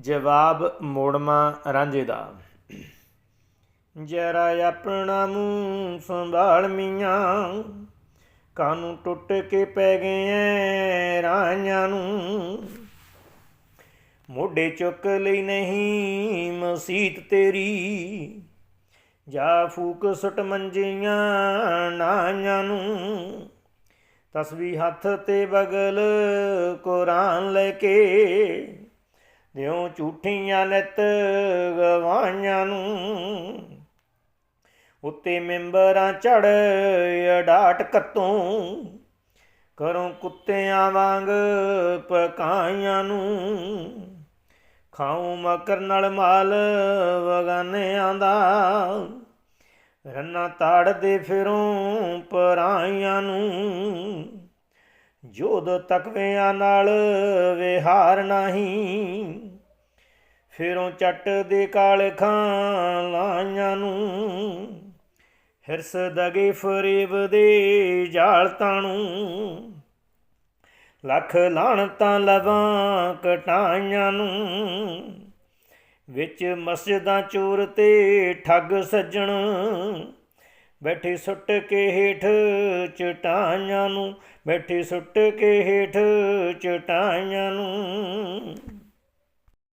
ਜਵਾਬ ਮੋੜਮਾ ਰਾਂਝੇ ਦਾ। ਜਰਾ ਆਪਣਾ ਮੂੰਹ ਸੰਭਾਲ ਮੀਆਂ ਕਾਨੂੰ ਟੁੱਟ ਕੇ ਪੈ ਗਏ ਐ ਨੂੰ। ਮੋਢੇ ਚੁੱਕ ਲਈ ਨਹੀਂ ਮਸੀਤ ਤੇਰੀ, ਜਾ ਫੂਕ ਸੁੱਟ ਮੰਜੀਆਂ ਨਾਹਾਂ ਨੂੰ। ਤਸਬੀਹ ਹੱਥ ਤੇ ਬਗਲ ਕੁਰਾਨ ਲੈ ਕੇ ਦਿਉ ਝੂਠੀਆਂ ਨਿਤ ਗਵਾਈਆਂ ਨੂੰ, ਉੱਤੇ ਮੈਂਬਰਾਂ ਚੜ ਅਡਾਟ ਕੱਤੋਂ ਕਰੋ ਕੁੱਤਿਆਂ ਵਾਂਗ ਪਕਾਈਆਂ ਨੂੰ। ਖਾਉ ਮਕਰ ਨਾਲ ਮਾਲ ਵਗਾਨਿਆਂ ਦਾ, ਰੰਨਾ ਤਾੜਦੇ ਫਿਰੋਂ ਪਰਾਈਆਂ ਨੂੰ। ਜੋਦ ਤਕਵਿਆਂ ਨਾਲ ਵਿਹਾਰ ਨਹੀਂ। ਫਿਰੋਂ ਚੱਟ ਦੇ ਕਾਲ ਖਾਂ ਲਾਈਆਂ ਨੂੰ। ਹਿਰਸ ਦਗੇ ਫਰੇਬ ਦੇ ਜਾਲ ਤਾਣੂ ਲੱਖ ਲਾਣਤਾਂ ਲਵਾਂ ਕਟਾਈਆਂ ਨੂੰ। ਵਿੱਚ ਮਸਜਿਦਾਂ ਚੋਰ ਤੇ ਠੱਗ ਸੱਜਣ। ਬੈਠੇ ਸੁੱਟ ਕੇ ਹੇਠ ਚਟਾਈਆਂ ਨੂੰ ਬੈਠੇ ਸੁੱਟ ਕੇ ਹੇਠ ਚਟਾਈਆਂ ਨੂੰ।